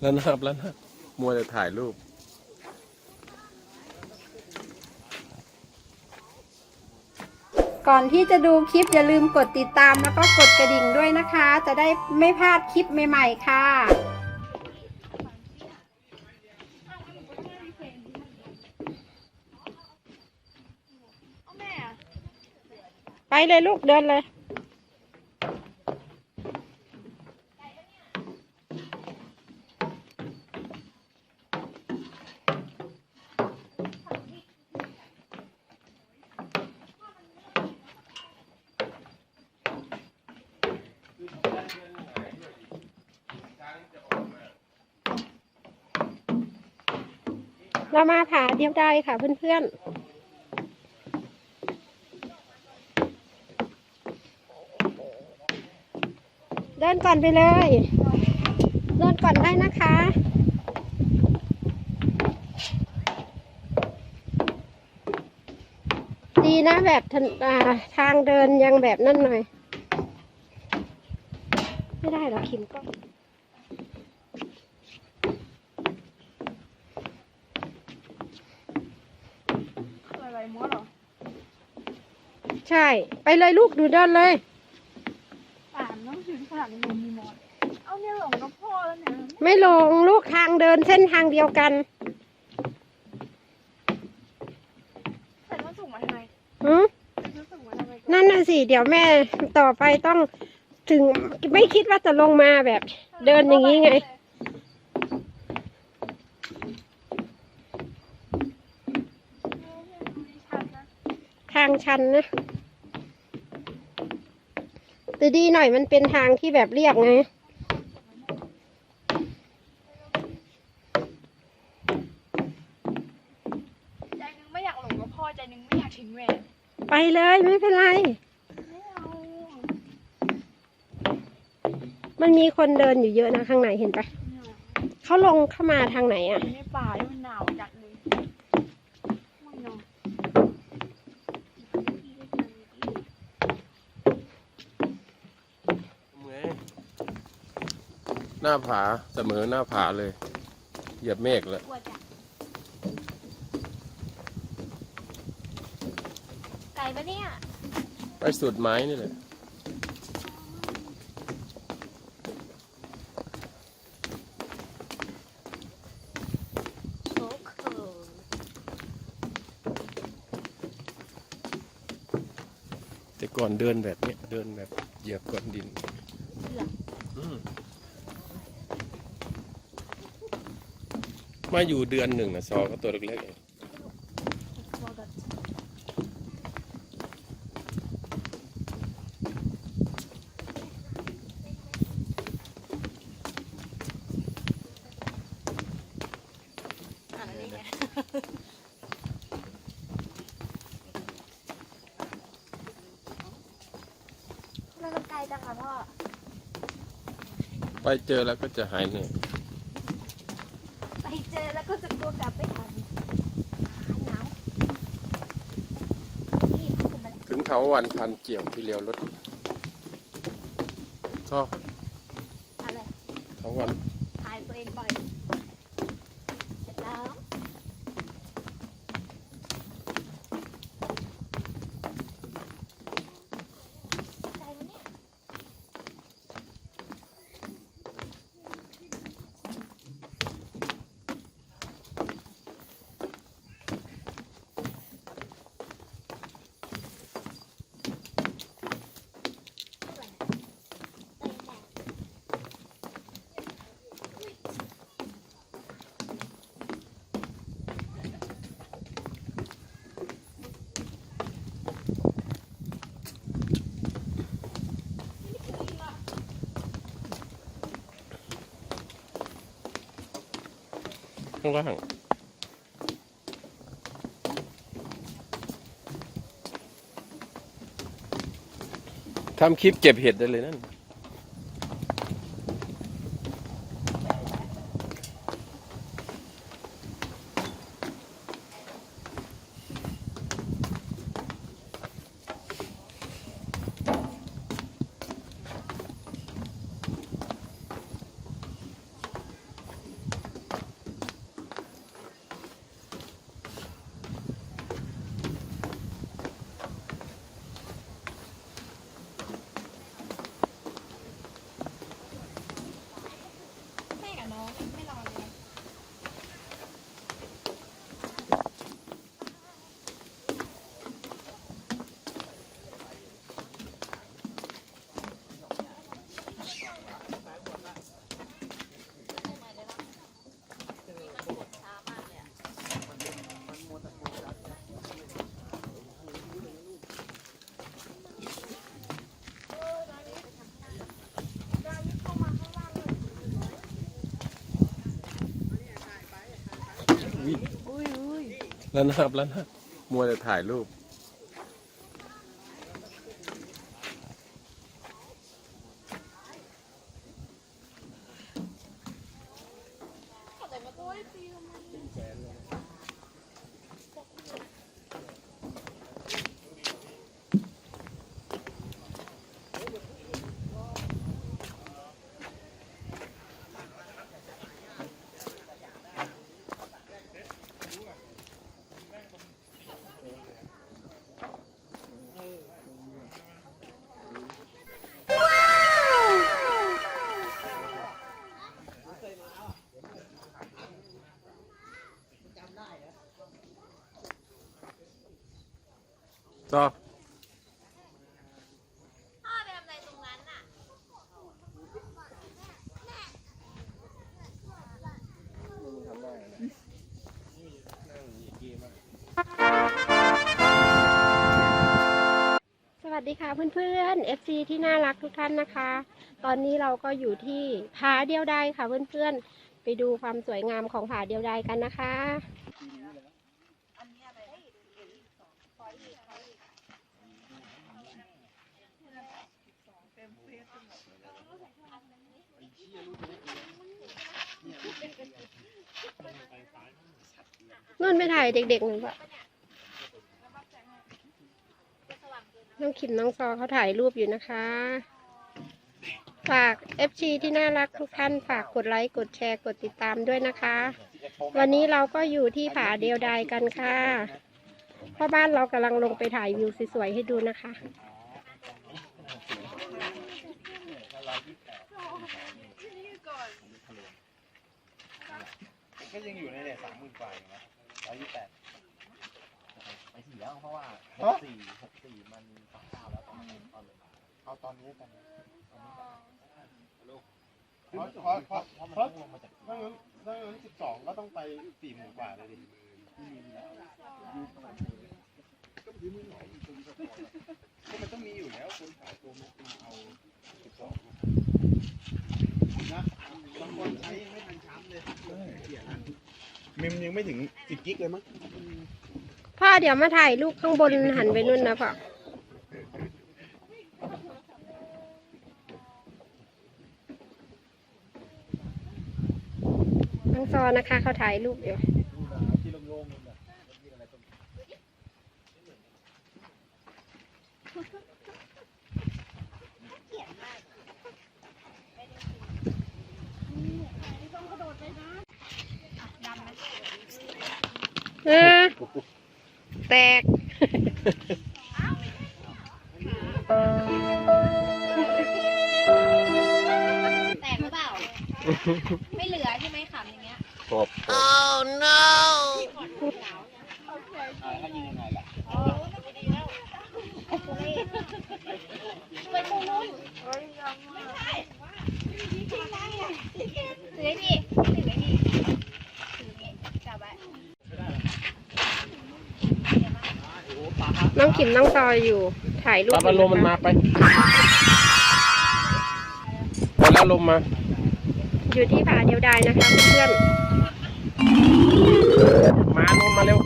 แล้วนะครับแล้วนะมัวแต่ถ่ายรูป ก่อนที่จะดูคลิปอย่าลืมกดติดตามแล้วก็กดกระดิ่งด้วยนะคะ จะได้ไม่พลาดคลิปใหม่ ๆ ค่ะ ไปเลยลูกเดินเลย เรามาผาเดียวได้ค่ะเพื่อนๆ เดินก่อนไปเลย เดินก่อนได้นะคะดีนะแบบทาทางเดินยังแบบนั่นหน่อย ไม่ได้หรอคิมก็ อะไรมดเหรอ ใช่ไปเลยลูกดูเดินเลยอ่านหนังสือขนาดนี้มันมีมดเอาเนี่ยหลงกับพ่อแล้วเนี่ยไม่ลงลูกทางเดินเส้นทางเดียวกันใส่ส้นสูงมาทำไมหือใส่ส้นสูงมาทำไมนั่นน่ะสิ เดี๋ยวแม่ต่อไปต้องถึงไม่คิดว่าจะลงมาแบบ เดินอย่างนี้ไงทางชันนะ แต่ดีหน่อยมันเป็นทางที่แบบเรียบไงใจนึงไม่อยากหลงกับพ่อใจนึงไม่อยากทิ้งแม่ไปเลยไม่เป็นไร ไม่เอามันมีคนเดินอยู่เยอะนะข้างในเห็นปะเขาลงเข้ามาทางไหนอะในป่าที่มันหนาวจัดเลยมึงเนาะ หน้าผาเสมอหน้าผาเลย เหยียบเมฆแล้วกลัวจัดไก่ปะเนี่ย ไปสุดไม้นี่แหละโชคเออแต่ก่อนเดินแบบเนี้ยเดินแบบเหยียบก้อนดิน อืม มาอยู่เดือนหนึ่งนะซอก็ตัวเล็กๆเองอ่านอะไรเนี่ยแล้วมันไกลจังค่ะพ่อ ไปเจอแล้วก็จะหายเหนื่อย ไปเจอแล้วก็จะกลัวกลับไม่ทันหนาวนี่ผมมันถึงเถาวันพันเกี่ยวที่เลี้ยวรถก็อะไรเถาวันถ่ายตัวเองบ่อยเสร็จแล้ว ข้างล่างทำคลิปเก็บเห็ดได้เลยนั่น 没拉 แล้วนะครับแล้วนะมัวแต่ถ่ายรูป ต่อพ่อไปทำอะไรตรงนั้นน่ะ สวัสดีค่ะเพื่อนๆ FC ที่น่ารักทุกท่านนะคะ ตอนนี้เราก็อยู่ที่ผาเดียวดายค่ะเพื่อนๆ ไปดูความสวยงามของผาเดียวดายกันนะคะ นุ่นไปถ่ายเด็กๆหนึ่งปะน้องขิมน้องซอเขาถ่ายรูปอยู่นะคะ ฝาก FC ที่น่ารักทุกท่านฝากกดไลค์ กดแชร์ กดติดตามด้วยนะคะ วันนี้เราก็อยู่ที่ผาเดียวดายกันค่ะ พ่อบ้านเรากำลังลงไปถ่ายวิวสวยๆให้ดูนะคะ ก็ยังอยู่ในเนี่ยสามหมื่นกว่าอยู่นะร้อยยี่สิบแปดไปสี่แล้วเพราะว่าหกสี่หกสี่มันสองเก้าแล้วตอนนี้ตอนเลยเอาตอนนี้กันเพราะเพราะเพราะเพราะมันต้องลงมาจากถ้างั้นถ้างั้นสิบสองก็ต้องไปสี่หมื่นกว่าเลยดิ ก็มันต้องมีอยู่แล้วคนขายตัวมาเอาสิบสองนะบางคนใช้ยังไม่ทันช้ำเลยเสียนะมิมยังไม่ถึงสิบกิกเลยมั้งพ่อเดี๋ยวมาถ่ายรูปข้างบนหันไปนู่นนะพ่อน้องซอนะคะเขาถ่ายรูปอยู่ ที่โล่งๆนั่นแหละมีอะไรตรง เออแตกแตกหรือเปล่า ไม่เหลือใช่ไหมขำอย่างเงี้ยขอบถ้ายิงยังไงล่ะ ไปตรงนู้นไม่ใช่ถือให้พี่ถือให้พี่ถือนี่จับไว้ น้ องขิมน้องซออยู่ ถ่ายรูปปลาลมมันมาไปพอแล้วลมมา อยู่ที่ผาเดียวดายนะคะเพื่อนมาลมมาเร็ว